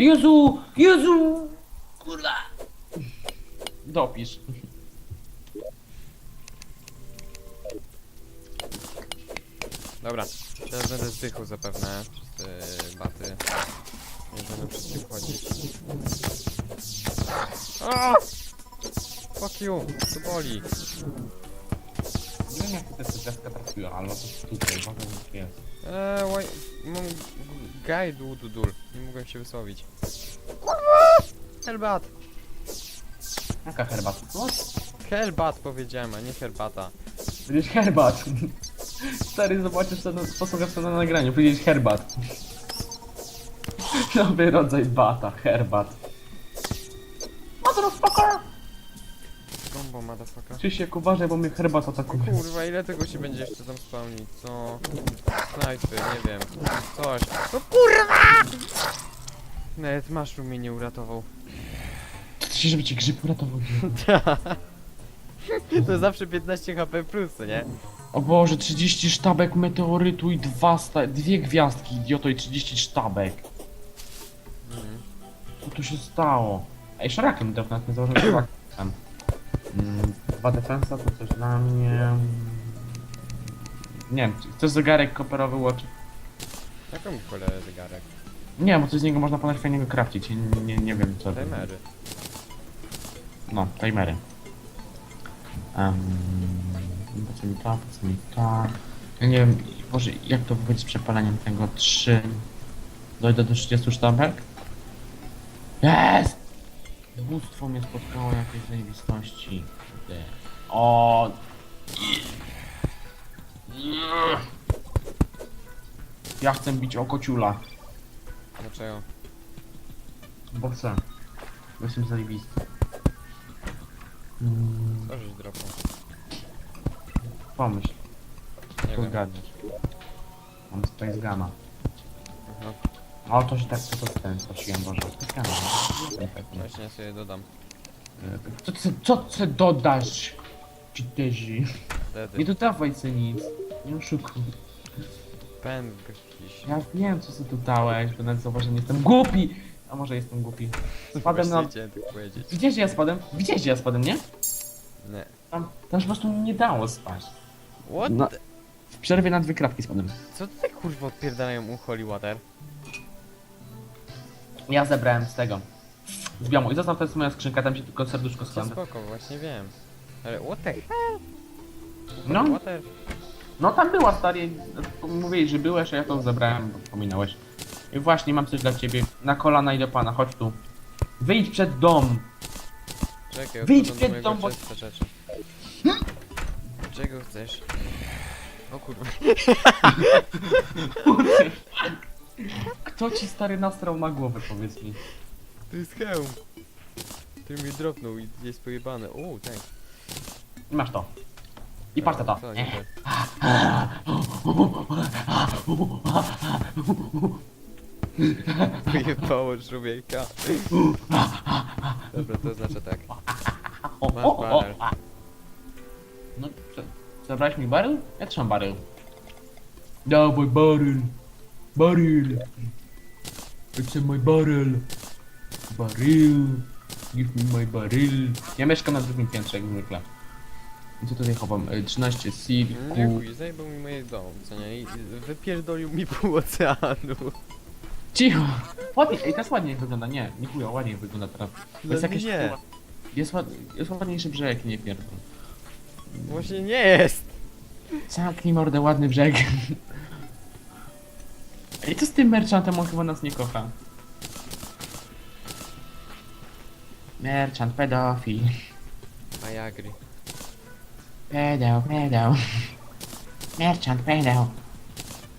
Jezu! Jezu! Kurwa! Dopisz. Dobra, teraz będę zdychał zapewne przez te baty. Nie będę wszystkim chodzić. A! Fuck you, to boli. Nie wiem jak to jest deska trafiła, ale to jest tutaj, uważaj jak jest. Eee, łaj... Mam... Gaj dudul. Mogłem się wysłowić. Helbat! Jaka herbata? No, Helbat powiedziałem, a nie herbata. powiedzieć herbat. Stary, zobaczysz to, posłuchasz to na nagraniu, powiedzieć herbat. Nowy rodzaj bata, herbat. Motherfucker! Combo, motherfucker. Krzysiek, uważaj, bo mnie herbat atakuje. Kurwa, ile tego się będzie jeszcze tam spełnić? Co? Snajpy, nie wiem. Coś. No kurwa! Nawet mushroom mnie nie uratował. Chcesz, żeby ci grzyb uratował? To zawsze 15 HP plus, co nie? O Boże, 30 sztabek meteorytu i dwa sta dwie gwiazdki, idioto, i 30 sztabek. Mhm. Co tu się stało? Ej, szarakiem to nawet nie założyłem szarakiem. Dwa defensa to coś dla mnie. Nie wiem, czy chcesz zegarek koperowy watch? Jaką cholerę zegarek? Nie, bo coś z niego można ponad fajnego crafcić. Nie, nie, nie wiem co. Timery. No, timery. Um, po co mi to, po co mi to? Ja nie wiem, Boże, jak to wychodzi z przepaleniem tego 3. Dojdę do 30 sztabek? Jest! Bóstwo mnie spotkało jakiejś zajebistości. Kurde. O! Ja chcę bić o kociula, Dlaczego? bo chcę. Bo Jestem zajebisty. Mm, Co żeś dropnął? pomyśl. Nie To wiem. zgadniesz. Mam Space Gama. Aha. O, to się tak to, to ten prosiłem, Boże. No. Pewny. Właśnie ja sobie dodam. Co ty, co ty dodasz? Czyterzy. Nie Wtedy. dodawaj sobie nic. Nie oszukuj. Pęd jakiś. Ja wiem, co sobie dodałeś, bo nawet zauważ, że nie jestem głupi. A może jestem głupi. Spadłem na... Właśnie chciałem tak powiedzieć. Widziałeś, że ja spadłem? Widziałeś, że ja spadłem, nie? Nie. Tam, tam się po prostu nie dało spać. What? No. the- W przerwie na dwie kratki spadłem. Co tutaj kurwa odpierdalają u Holy Water? Ja zebrałem z tego. Z biomu. I zostaw to jest moja skrzynka, tam się tylko serduszko składa. spoko, właśnie wiem. Ale what the hell? No. No tam była stary, mówiłeś, że byłeś, a ja to zebrałem, bo pominąłeś. I właśnie mam coś dla ciebie. Na kolana i do pana, chodź tu. Wyjdź przed dom. Czekaj, Wyjdź do przed mojego dom, bo- rzeczy. Czego chcesz? O kurwa. Kto ci stary nastrał na głowę, powiedz mi. To jest hełm. Ty mi dropnął i jest pojebane. O, tak. I masz to. I patrz na to. Co, nie te. Wyjebało człowieka. Dobra, to oznacza tak. O, Masz o, o, baner. a. No, co? Zabrałeś mi baryl? Ja trzymam baryl. Dawaj baryl. Baryl. Chcę mój baryl. Baryl. Give me my baryl. Ja mieszkam na drugim piętrze, jak zwykle. I co tutaj chowam? Y, 13 silku. Dziękuję, zajebał mi moje dom, co nie? I wypierdolił mi pół oceanu. Cicho! Ładnie, ej, teraz ładnie wygląda. Nie, nie chuja, ładnie wygląda teraz. To jest No jakieś... nie. Jest, ład... jest ładniejszy brzeg, nie pierdol. Właśnie nie jest. Zamknij mordę, ładny brzeg. Ej, co z tym merchantem? On chyba nas nie kocha. Merchant, pedofil. A ja agri. Pedał, pedał. Merchant, pedał.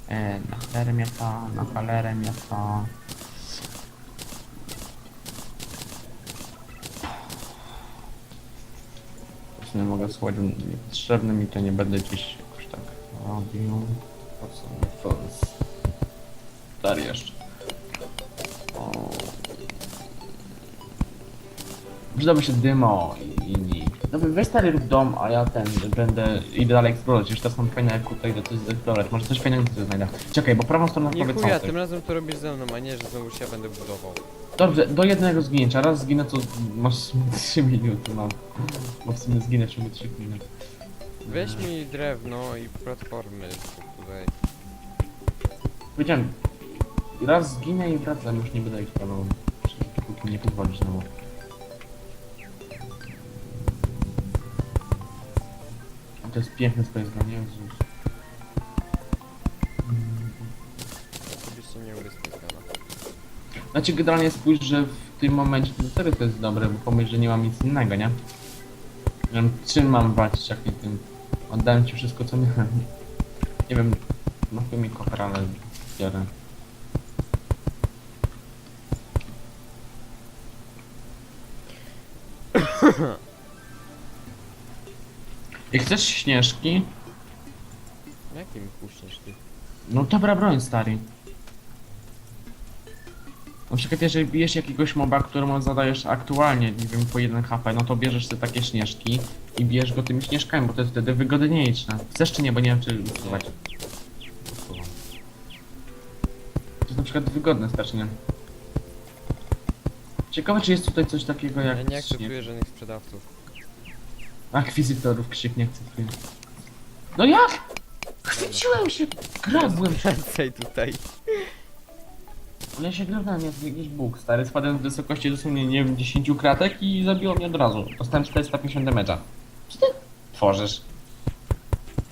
E, na cholerę mnie to, na cholerę mnie to. Właśnie nie mogę słuchać, niepotrzebny mi to nie będę gdzieś jakoś tak robił. Po co mi jest? Stary jeszcze. O. Przydałby się dymo i inni. No weź stary rób dom, a ja ten będę idę dalej eksplorować. Już teraz mam fajne kuta, idę coś zeksplorować. Może coś fajnego tutaj znajdę. Czekaj, bo prawą stroną Nie powiedz chuja, tym razem to robisz ze mną, a nie, że znowu się ja będę budował. Dobrze, do jednego zginięcia. Raz zginę, to masz 3 minuty, no. Bo w sumie zginę w ciągu 3 minut. Weź mi drewno i platformy tutaj. Powiedziałem, raz zginę i wracam, już nie będę eksplodował. Póki nie pozwolisz znowu. To jest piękne Gun, Jezus. Nie urysowano. Znaczy generalnie spójrz, że w tym momencie to serio to jest dobre, bo pomyśl, że nie mam nic innego, nie? Nie wiem, czym mam walczyć, jak nie tym. Oddałem ci wszystko, co miałem. Nie wiem, no chyba mi kochar, ale biorę. Jak chcesz śnieżki? Jakim puścisz ty? No dobra broń, stary. Na przykład jeżeli bijesz jakiegoś moba, któremu zadajesz aktualnie, nie wiem, po 1 HP, no to bierzesz sobie takie śnieżki i bijesz go tymi śnieżkami, bo to jest wtedy wygodniejsze. Chcesz czy nie, bo nie wiem czy usuwać. To jest na przykład wygodne strasznie. Ciekawe czy jest tutaj coś takiego jak... Ja nie akceptuję żadnych sprzedawców. Akwizytorów, krzyk nie akceptuję. No jak? Chwyciłem się, grabłem się. Więcej tutaj. Ale ja się grałem jak jakiś bóg, stary, spadłem z wysokości dosłownie, nie wiem, 10 kratek i zabiło mnie od razu. Dostałem 450 damage'a. Co ty tworzysz?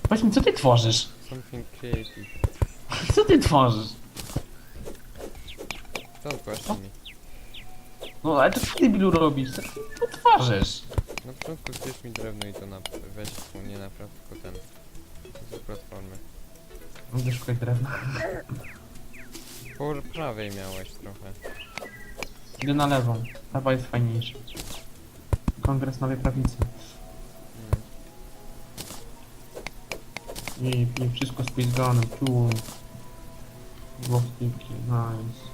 Powiedz mi, co ty tworzysz? Something creative. Co ty tworzysz? To właśnie mi. No ale to co ty Bilu robisz? Co ty tu tworzysz? Na początku zbierz mi drewno i to na... weź tu, nie napraw, tylko ten. Z platformy. Będę szukać drewna. Po prawej miałeś trochę. Idę na lewo. Prawa jest fajniejsza. Kongres Nowej Prawicy. Mm. I, i wszystko z pizganem, tu. Głowstiki, nice.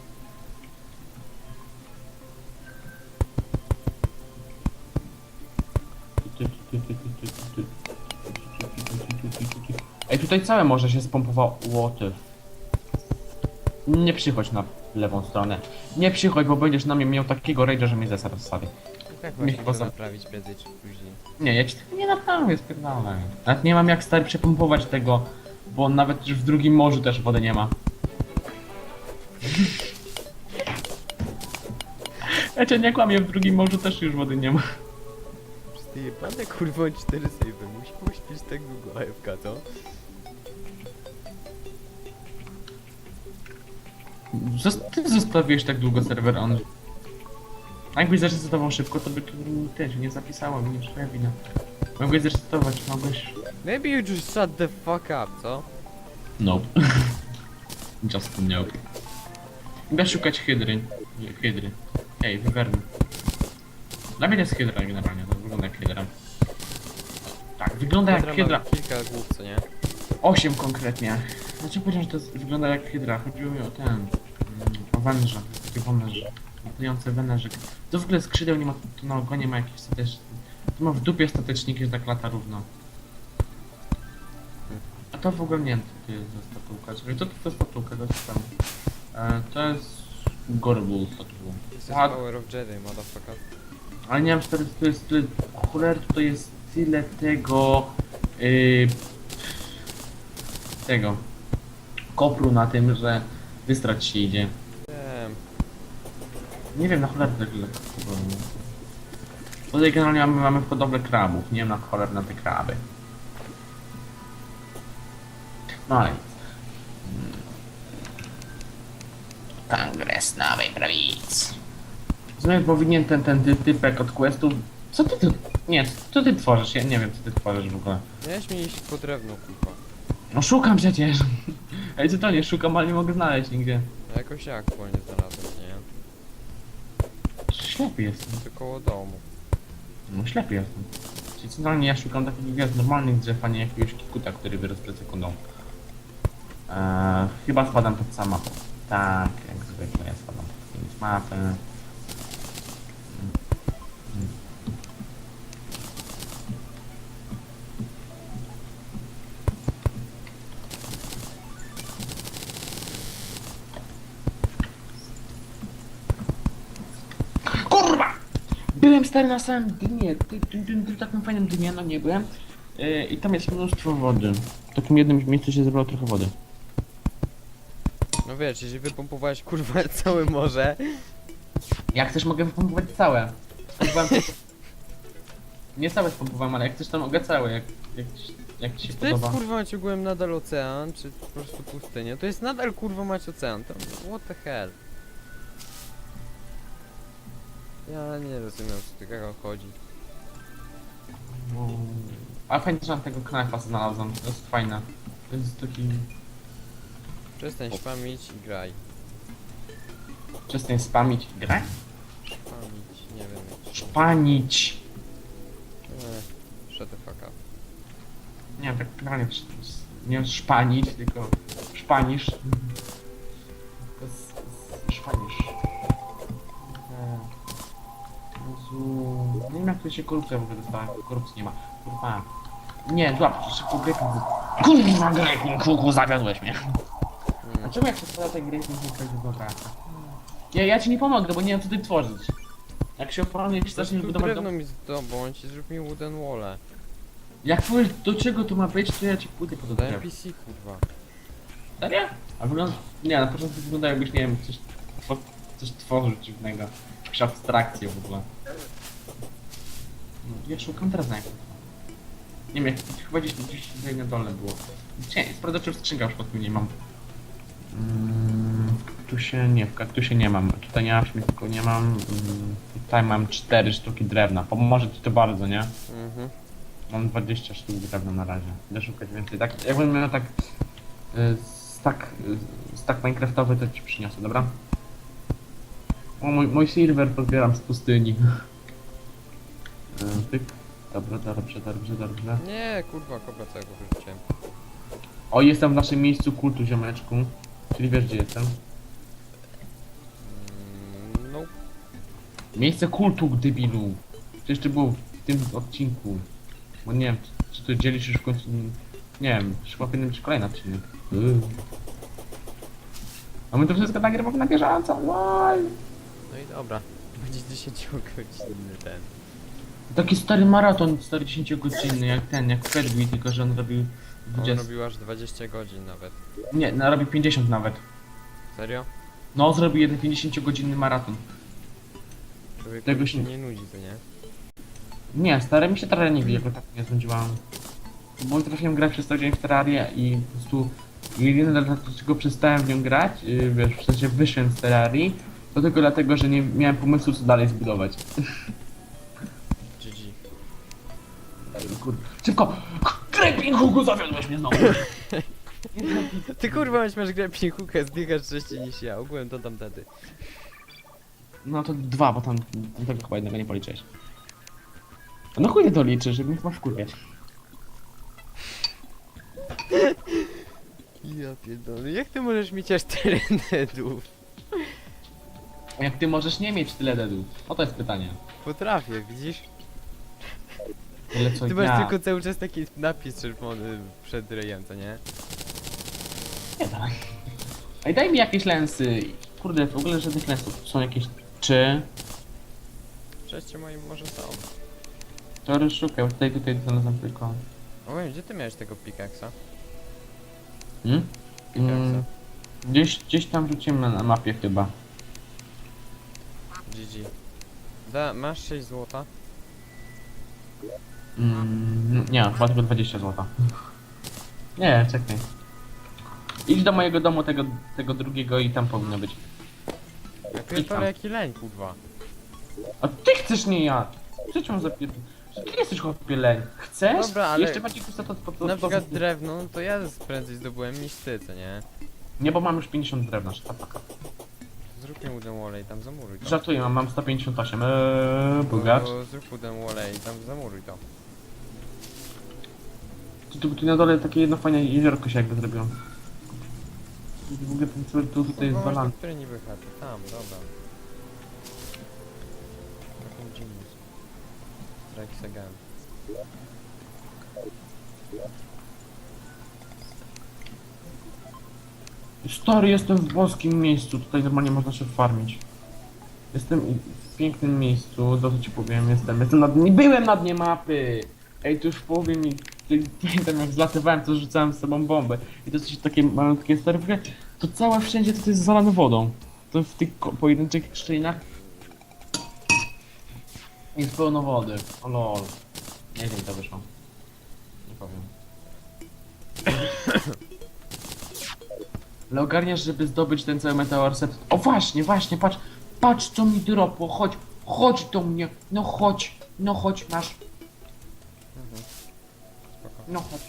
Ej, tutaj całe morze się spompowało. Łoty. Nie przychodź na lewą stronę. Nie przychodź, bo będziesz na mnie miał takiego rage'a, że mnie zesar wstawi. I tak właśnie poza- to naprawić prędzej czy później. Nie, ja ci tego nie naprawię, spierdolę. Nawet nie mam jak stary przepompować tego, bo nawet już w drugim morzu też wody nie ma. Ja cię nie kłamię, w drugim morzu też już wody nie ma. Jebane kurwa 4 save, musi pośpić tak długo AFK, co? Zos- Ty zostawiłeś tak długo serwer on. A jakbyś zresetował szybko, to by tu też nie zapisało mi, już twoja wina. Mogłeś zresetować, mogłeś... Maybe you just shut the fuck up, co? Nope. Just nope. Idę szukać hydry. Nie, Hydry. Ej, wywerny. Dla mnie to jest hydra generalnie, to wygląda jak hydra. Tak, wygląda jak Hydra ma kilka głów, co nie? 8 konkretnie. Dlaczego powiedziałem, że to jest, wygląda jak hydra? Chodziło mi o ten... mm, O węże, takie węże. Latujące węże. To w ogóle skrzydeł nie ma, to na ogonie ma jakieś stateczne... To ma w dupie stateczniki, że tak lata równo. A to w ogóle nie wiem, co to jest za statułka. Czekaj, co to za statułka? To jest tam... E, to jest... Gorbul statuła. This is A- power of Jedi, motherfucker. Ale nie wiem, czy to jest, to jest tyle... Choler, to jest tyle tego... Yy, tego... Kopru na tym, że wystrać się idzie. Wiem. Nie wiem, na cholerę tyle Tutaj generalnie mamy, mamy hodowlę krabów. Nie wiem na cholerę na te kraby. No ale nic. Kongres Nowej Prawicy. Zresztą powinien ten, ten ty, typek od questów... Co ty tu... Nie, co ty tworzysz? Ja nie wiem, co ty tworzysz w ogóle. Miałeś mi iść po drewno, kurwa. No szukam przecież. Ej, co to nie szukam, ale nie mogę znaleźć nigdzie. No jakoś ja aktualnie znalazłem, nie? Ślepy jestem. To koło domu. No ślepy jestem. Czyli centralnie ja szukam takich gwiazd normalnych drzew, a nie jakiegoś kikuta, który wyrośnie sekundą. Eee, chyba spadam pod sam mapę. Tak, jak zwykle ja spadam pod koniec mapy. Byłem stary na samym dnie, ty, ty, ty, ty, takim fajnym dnie, no nie byłem. Yy, I tam jest mnóstwo wody. W takim jednym miejscu się zebrało trochę wody. No wiesz, jeśli wypompowałeś kurwa całe morze, Jak chcesz mogę wypompować całe. Spompowałem Nie całe spompowałem, ale jak chcesz to mogę całe, jak, jak, ci- jak ci się czy podoba. kurwa maciugłem nadal ocean, czy po prostu pustynia? To jest nadal kurwa mać ocean, to what the hell? Ja nie rozumiem co tego chodzi. No. A fajnie, że mam tego knajpa znalazłem, to jest fajne. To jest taki... Przestań szpamić i graj. Przestań spamić. Grę? Szpamić, nie wiem jak się... Szpanić! Eh, shut the fuck up. Nie tak generalnie nie szpanić, tylko szpanisz. Nie to się korupcja w ogóle dostała, korupcji nie ma. Kurwa. Nie, złap, szybko Hook. Kurwa Grekin Hooku, zawiodłeś mnie. A czemu jak się sprawdza ten Hook, to jest dobra? Ja, ja ci nie pomogę, bo nie wiem co ty tworzyć. Jak się opornie Po zaczniesz prostu budować dom... drewno mi zdobądź i zrób mi wooden wall. Jak powiesz do czego to ma być, to ja ci pójdę po to Do. NPC kurwa. Serio? A wygląda... Nie, na początku wygląda jakbyś, nie wiem, coś, two- coś tworzył dziwnego. Jakąś abstrakcję w ogóle. Ja szukam teraz na. Nie wiem, chyba gdzieś, gdzieś tutaj na dole było. Nie, sprawdzę czy w skrzynkach już pod tym nie mam. Mm, w kaktusie nie, w kaktusie nie mam. Tutaj nie mam śmietniku, nie mam. Mm, tutaj mam cztery sztuki drewna. Pomoże ci to bardzo, nie? Mhm. Mam 20 sztuk drewna na razie. Idę szukać więcej. Tak, jakbym miał tak y, stack, y, stack minecraftowy, to ci przyniosę, dobra? O, mój, mój silver podbieram z pustyni. Pyk. Dobra, dobrze, dobrze, dobrze. Nie, kurwa, kobra całego wyrzuciłem. O, jestem w naszym miejscu kultu, ziomeczku. Czyli wiesz, gdzie jestem? Mm, no, Miejsce kultu, debilu. Przecież to było w tym odcinku. Bo nie wiem, czy, czy to dzielisz już w końcu... Nie wiem, chyba powinien być kolejny odcinek. Yy. A my to wszystko nagrywamy na bieżąco, łaj! no i dobra. Będzie 10 godzinny ten. Taki stary maraton, stary 10 godzinny, jak ten, jak Fedwi, tylko że on robił On 20... robił aż 20 godzin nawet. Nie, no, robił 50 nawet. Serio? No, zrobił jeden 50 godzinny maraton. Człowiek Tego się się- nie nudzi, to nie? Nie, stary mi się terraria nie wie, go tak nie znudziłam. Bo trafiłem grać przez cały dzień w terrarię i po prostu jedyne dlaczego przestałem w nią grać, yy, wiesz, w sensie wyszedłem z terrarii, to tylko dlatego, że nie miałem pomysłu co dalej zbudować. Szybko! Krepin Hugo zawiodłeś mnie znowu! Ty kurwa masz, masz grę pikukę, zdychasz wcześniej niż ja, ogółem to tamtedy. No to dwa, bo tam tego chyba jednego nie policzyłeś. No chuj to liczy, żeby chyba wkurwiać. Ja pierdolę, jak ty możesz mieć aż tyle deadów? Jak ty możesz nie mieć tyle deadów? O to jest pytanie. Potrafię, widzisz? Tyle co Ty ja. masz tylko cały czas taki napis czerwony przed rejem, co nie? Nie tak. Ej, daj mi jakieś lensy. Kurde, w ogóle żadnych lensów. Są jakieś... Czy... Cześć, moim może są. To szukaj, tutaj, tutaj znalazłem tylko... Ogólnie, gdzie ty miałeś tego pikaksa? Hmm? Pikaksa. Mm, gdzieś, gdzieś tam rzuciłem na, na mapie chyba. GG. Da, masz 6 złota? Mm, nie, chyba tylko 20 zł. Nie, czekaj. Idź do mojego domu tego, tego drugiego i tam powinno być. Ja pierdolę jaki leń, kurwa. A ty chcesz, nie ja! Co cię zapier... Ty jesteś chłopie leń. Chcesz? Dobra, ale- Jeszcze bardziej chcę to, to, to, Na to, przykład drewno, no to ja prędzej zdobyłem niż ty, co nie? Nie, bo mam już 50 drewna, sztapaka. Zrób mi wooden wall i tam zamuruj to. Żartuję, mam, mam 158, eee, bogacz. To Zrób wooden wall i tam zamuruj to. Tu, tu, na dole takie jedno fajne jeziorko się jakby zrobiło. I W ogóle ten cały tu tutaj jest balans. który niby chaty? Tam, dobra. Taką genius. Strikes again. Stary, jestem w boskim miejscu, tutaj normalnie można się farmić. Jestem w pięknym miejscu, to co ci powiem, jestem, jestem na dnie, byłem na dnie mapy! Ej, tu już w połowie mi, pamiętam jak zlatywałem, to rzucałem z sobą bombę. I to coś takie malutkie starówki, to całe wszędzie to jest zalane wodą. To w tych ko- pojedynczych szczelinach jest pełno wody. O lol. Nie wiem, to wyszło. Nie powiem. Ale ogarniasz, żeby zdobyć ten cały set. O właśnie, właśnie, patrz, patrz co mi dropło, chodź, chodź do mnie, no chodź, no chodź, masz. No chodź.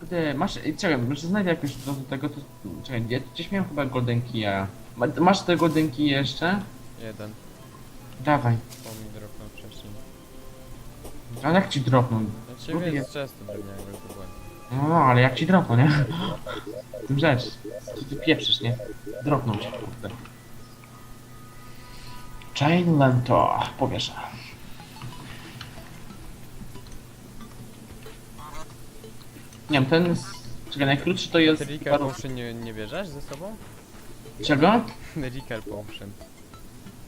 Kurde, masz, czekaj, może znajdę jakoś do do tego, to, czekaj, ja gdzieś miałem chyba golden key'a. Ma, masz te golden key jeszcze? Jeden. Dawaj. Po mi dropnął wcześniej. Ale jak ci dropną? Znaczy Lubię. więc często drewnianego zdobyłem. No, no, ale jak ci dropną, nie? W tym rzecz. Co ty pieprzysz, nie? Dropną cię, kurde. Chain Lento, powieszę. Nie wiem, ten. Czekaj, najkrótszy to jest... Recall paru- Potion nie, nie bierzesz ze sobą? Czego? Recall Potion.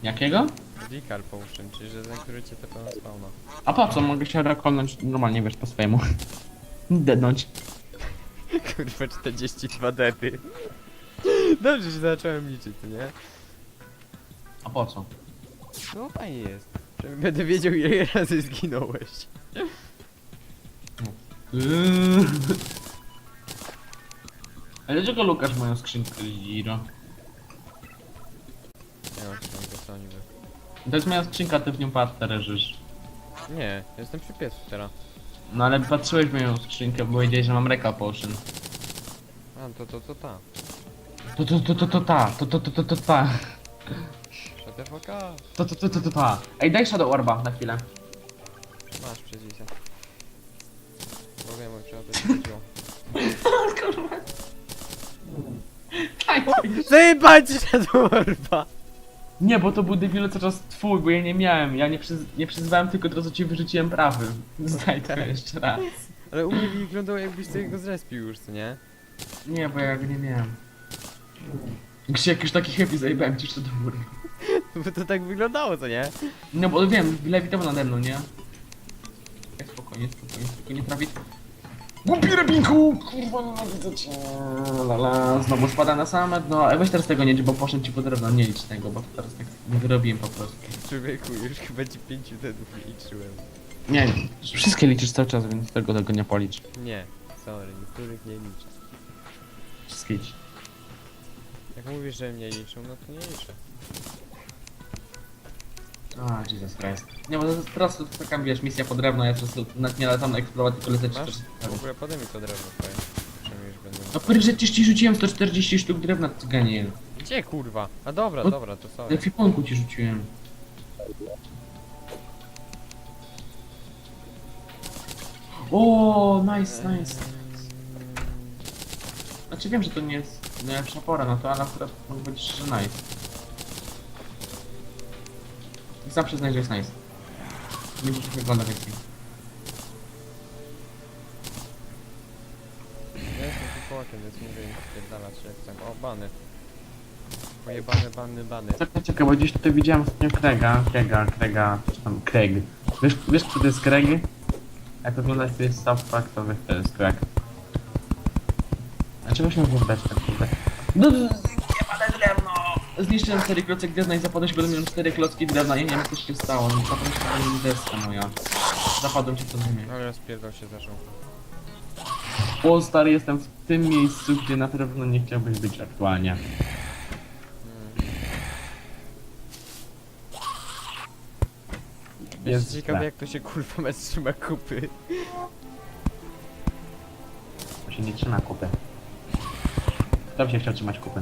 Jakiego? Recall Potion, czyli że ten, który cię tepa na spawna. A po co? Mogę się rekolnąć normalnie, wiesz, po swojemu. Dednąć. Kurwa 42 dety. Dobrze się zacząłem liczyć, co nie? A po co? No fajnie jest. Że będę wiedział ile razy zginąłeś. Ale dlaczego Lukasz moją skrzynkę Zero? Nie mam tam oni wy. To jest moja skrzynka, ty w nią patrz, leżysz. Nie, jestem przy piecu teraz. No ale patrzyłeś w moją skrzynkę, bo wiedziałeś, że mam Reka Potion. A, to to to ta. To to to to to ta, to to to to to ta. Shut the fuck up. To to to to to ta. Ej, daj Shadow Orba na chwilę. Masz przez Isa. Bo wiem, o czym to się chodziło. Zajebać się do orba! Nie, bo to był debilu cały czas twój, bo ja nie miałem. Ja nie, przyz nie przyzywałem tylko to, co ci wyrzuciłem prawy. Zdaj to jeszcze raz. Ale u mnie wyglądało jakbyś sobie go zrespił już, co nie? Nie, bo ja go nie miałem. Jak się jakiś taki happy zajebałem ci jeszcze do góry. Bo to tak wyglądało, co nie? No bo wiem, lewitował nade mną, nie? Tak spokojnie, spokojnie, tylko nie trafić. Głupi rybinku! Kurwa, nienawidzę cię. Lala, znowu spada na same dno. Ej, weź teraz tego nie licz, bo poszedł ci po drewno. Nie licz tego, bo teraz tak nie wyrobiłem po prostu. Człowieku, już chyba ci pięciu dedów liczyłem. Nie, wszystkie liczysz cały czas, więc tego tego nie policz. Nie, sorry, niektórych nie liczę. Wszystkie licz. Jak mówisz, że mnie liczą, no to nie liczę. A, Jesus Christ. Nie, bo teraz to taka, wiesz, misja po drewno, ja teraz nawet nie latam na eksplorować, tylko lecę Masz? W ogóle podaj mi to drewno twoje. Przynajmniej już będę... No przecież ci rzuciłem 140 sztuk drewna, cyganie. Gdzie kurwa? A dobra, No- dobra, to sorry. ekwipunku ci rzuciłem. O, nice, nice. Znaczy wiem, że to nie jest najlepsza pora na to, ale akurat mogę powiedzieć, że nice. Że jest nice. Będzie to wygląda więcej. Ja jestem tylko więc mogę im spierdalać jak chcę. O, bany. Pojebane bany, bany. Czekaj, czekaj, bo gdzieś tutaj widziałem ostatnio Krega, Krega, Krega, czy tam Craig. Wiesz, wiesz kto to jest Craig? Jak oglądasz sobie South Park, to wiesz, to jest Craig. A czego się oglądać tak? No, nie! Zniszczyłem 4 klocek drewna i zapadłem się, będę miał 4 klocki drewna, nie, nie wiem co się stało, no zapadłem się na deska moja. Zapadłem się pod ziemię. Ale rozpierdol się zaczął. O stary, jestem w tym miejscu, gdzie na pewno nie chciałbyś być aktualnie. Jest Jest ciekawe źle. jak to się kurwa mecz trzyma kupy. To się nie trzyma kupy. Kto by się chciał trzymać kupy?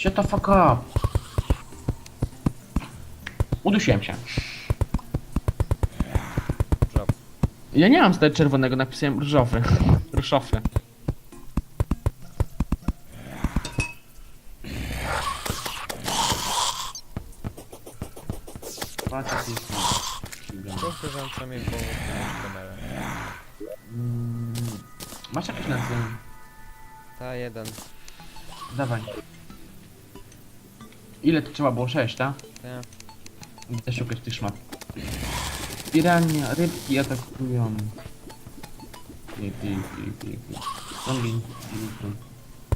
Shut the fuck up! Udusiłem się. Ja nie mam tutaj czerwonego, napisałem różowy. Różowy. Kamerę. Mm, Masz jakieś na tym? Ta jeden. Dawaj. Ile to trzeba było? 6, tak? Ta. Idę szukać tych szmat. Pirania, rybki atakują. Pi, pi, pi, pi, pi. Zombie.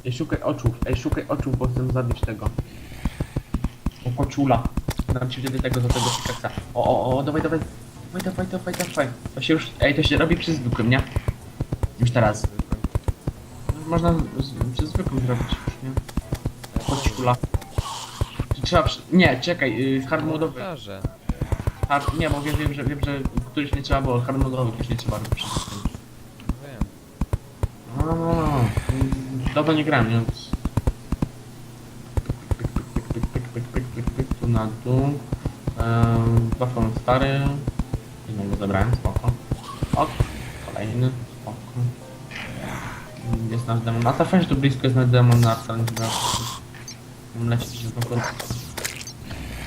Ej, szukaj oczów, ej, szukaj oczów, bo chcę zabić tego. O, koczula. Dam ci wtedy tego do tego pikaksa. O, o, o, dawaj, dawaj. Dawaj, dawaj, dawaj, dawaj. To się już, ej, to się robi przy zwykłym, nie? Już teraz. Można z, przy zwykłym zrobić już, nie? Koczula. Trzeba, przy... nie, czekaj, yy, hard modowy. Hard, nie, bo wiem, wiem, że, wiem, że któryś nie trzeba było, hard modowy już nie trzeba robić zwykłym. Wiem. No, no, no, no. Dawno nie grałem, więc... Tu na dół. Ehm, Telefon stary. Jednego zabrałem, spoko. Ok, kolejny, spoko. Jest nasz demon. A ta fajnie, tu blisko jest nasz demon na wcale nie chyba. Tam leci gdzieś w ogóle.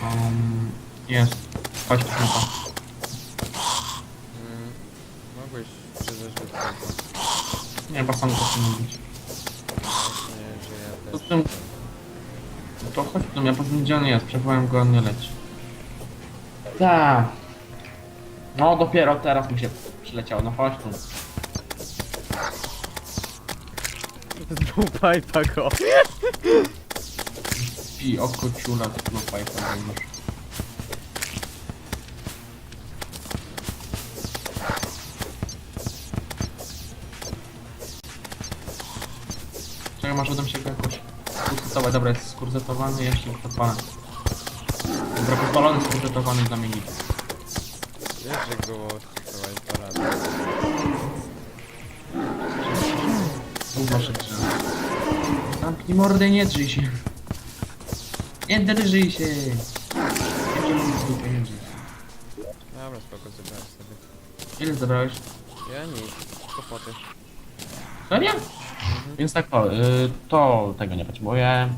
Um, jest. Chodź tu chyba. Mm. Mogłeś przyznać do tego. Nie, bo sam to chcę mówić. Właśnie, że ja To też. tym- to chodź tu, ja powiem gdzie on jest, przywołałem go, on nie leci. Tak. No dopiero teraz mi się przyleciało, no chodź tu. Zbupaj go. Śpi, oko ciuna, tego fajka masz. Czekaj, masz udam się go jakoś skurzytować. Dobra, jest skurzetowany, jeszcze podpalę. Dobra, podpalony, skurzetowany, zamienity. Wiesz, że było chyba imparada. Zobacz, że... Zamknij mordę, nie drzyj się. Nie drżyj się. Nie drżyj się, nie drżyj. Dobra, spoko, zebrałem sobie. Ile zabrałeś? Ja nic. Kłopoty. Serio? Więc tak to, y, to tego nie potrzebuję.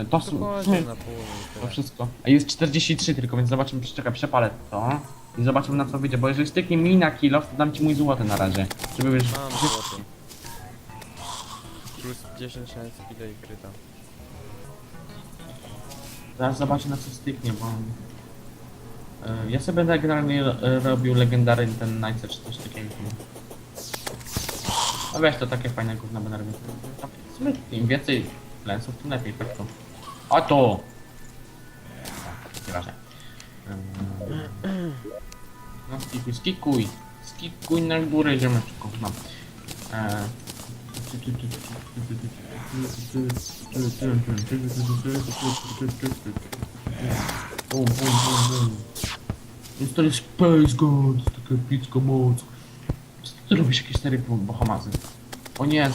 Y, To, w sumie na pół i to tyle. wszystko. A jest 43 tylko, więc zobaczymy, czekaj, przepalę to. I zobaczymy na co wyjdzie, bo jeżeli styknie mi na kilo, to dam ci mój złoty na razie. Żeby wiesz... Mam złoty. Plus 10 szans ile i kryta. Zaraz zobaczę na co styknie, bo... Y, Ja sobie będę generalnie robił legendarny ten Night czy coś takiego. No wiesz, to takie fajne gówno będę robił. Sumie im więcej lensów, tym lepiej, tak to. O to! Nieważne. Ym, No skikuj, skikuj! Skikuj na górę, ziomeczku. No. E, To jest Space God, taka epicka moc. Ty robisz jakieś? O nie,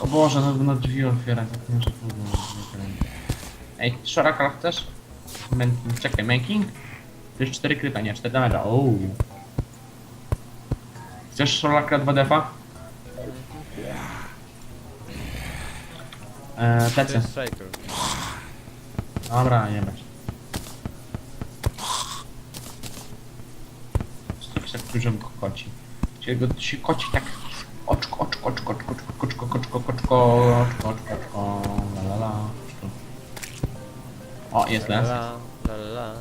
o Boże, no, no drzwi otwierać, jak nie muszę Ej, Szorakal chcesz? Manking, czekaj, Manking? To jest 4 kryta, nie, 4 damage'a, ooo. Chcesz Szorakal 2 defa? Eee, To tecy. jest shaker. Dobra, nie bać. Tak się dużo go koci. Się go się koci tak oczko, oczko, oczko, oczko, oczko, oczko, oczko, oczko, oczko, oczko, oczko, la la la, oczko. O, jest. La la la la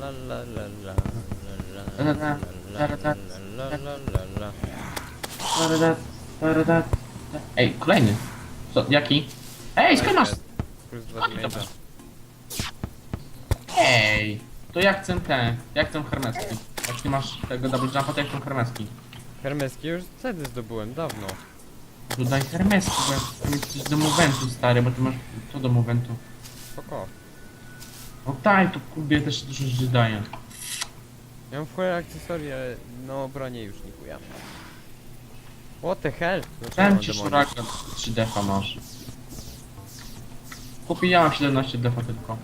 la la la la La, la, la, la, la, la la la la Taradat, taradat. Ej, kolejny. Co, jaki? Ej, skąd masz? Plus 2 damage'a. Ej, to ja chcę te, ja chcę hermeski. Jak ty masz tego double jumpa, to ja chcę hermeski. Hermeski już wtedy zdobyłem, dawno. Tu daj hermeski, bo ja chcę mieć coś do moventu, stary, bo ty masz co do moventu. Spoko. No daj, to kubie też dużo rzeczy daje. Ja mam w chuj akcesoria, no bronię już nie kuja. What the hell? Dlaczego Dałem mam ci demony? szuraka, 3 defa masz. Kupi, ja mam 17 defa tylko.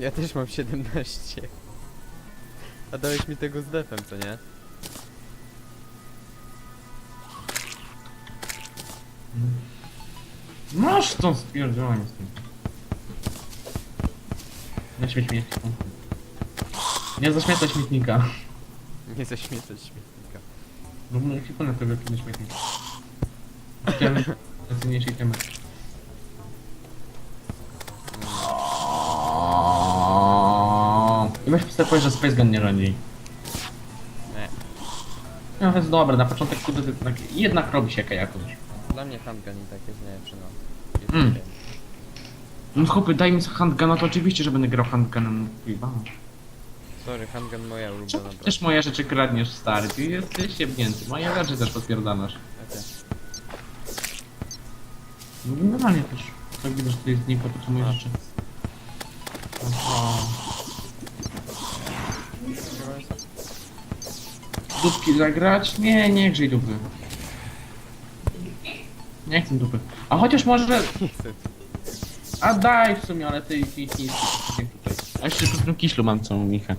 Ja też mam 17. A dałeś mi tego z defem, co nie? Masz tą spierdzielanie z tym. Nie śmieć śmietnika. Nie zaśmiecaj śmietnika. Nie zaśmiecać śmietnika. No nie przypomnę tego kiedyś śmietnika. Itemy. Najcenniejsze itemy. I weź sobie powiedz, że Space Gun nie rządzi. Nie. No jest dobre, na początek to tak, jednak robi się jakoś. Dla mnie handgun i tak jest najlepszy, no. Jest Mm. No chłopie, daj mi handguna, to oczywiście, że będę grał handgunem. Kurwa. Sorry, handgun moja Czemu ulubiona też moje rzeczy kradniesz, stary? Ty jesteś siebnięty. Moje rzeczy też potwierdzasz. Okej. No generalnie też. Tak widać, że to jest nie po to, co moje A. rzeczy. Oho. Dupki zagrać? Nie, nie grzyj dupy. Nie chcę dupy. A chociaż może... A daj w sumie, ale tej tutaj. A jeszcze po tym kiślu mam całą michę.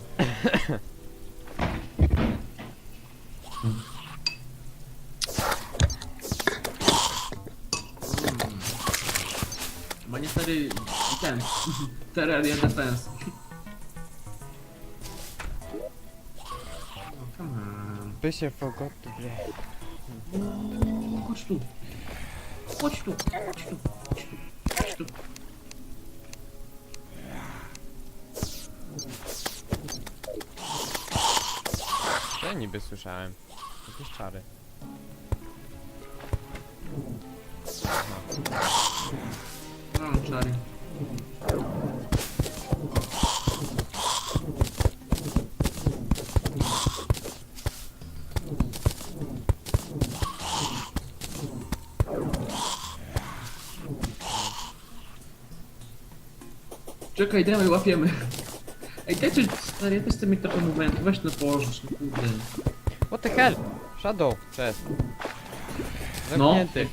Bo niestety ten... Terraria Defense. Oh, come on. By się forgot to play. Chodź tu. Chodź tu, chodź tu, chodź tu, chodź tu. Co ja niby słyszałem? Jakieś czary. No, czary. Czekaj, dawaj, łapiemy. Ej, dajcie, stary, ja też chcę mieć trochę momentu, weź no położyć, no kurde. What the hell? Shadow! Cześć. No. Zamknięty.